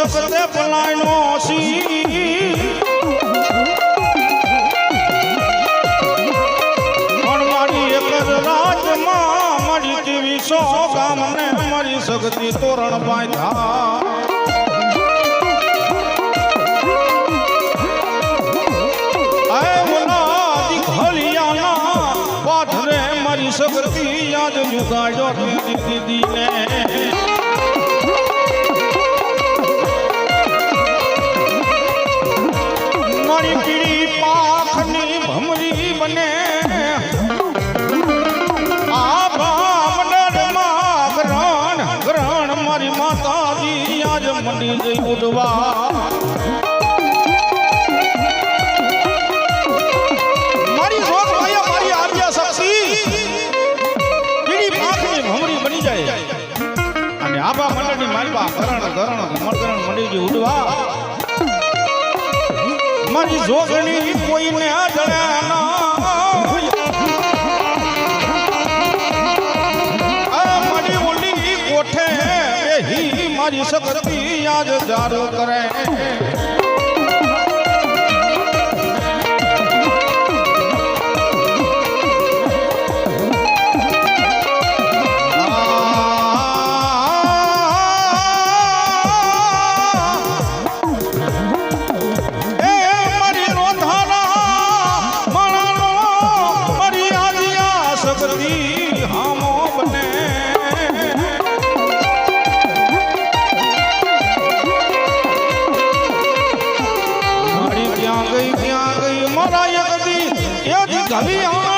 સકરદે પલાયનો C પણ મારી એક જ રાતમાં મળી જેવી સો ગામને મળી શકતી તોરણ બાંધા મરી શકતી યાદ જુગાડ્યો દીદી દીદી બને આ ભામડરમાં ગ્રહણ ગ્રહણ મારી માતાજી આજ મંડી જઈ ઉડવા મારી રોગ માયા મારી આર્યા શક્તિ પીડી પાખની ભમરી બની જાય. અને આભા મંડળની માલપા કરણ કરણ મરકરણ મંડી ઉડવા મારી જોગણી કોઈને મારી ઓલી કોઠે મારી શક્તિ યાદ જારો કરે. શક્તિ હામો બને. મારી ક્યાં ગઈ ક્યાં ગઈ? મારા યકદી એ દી ઘલિયા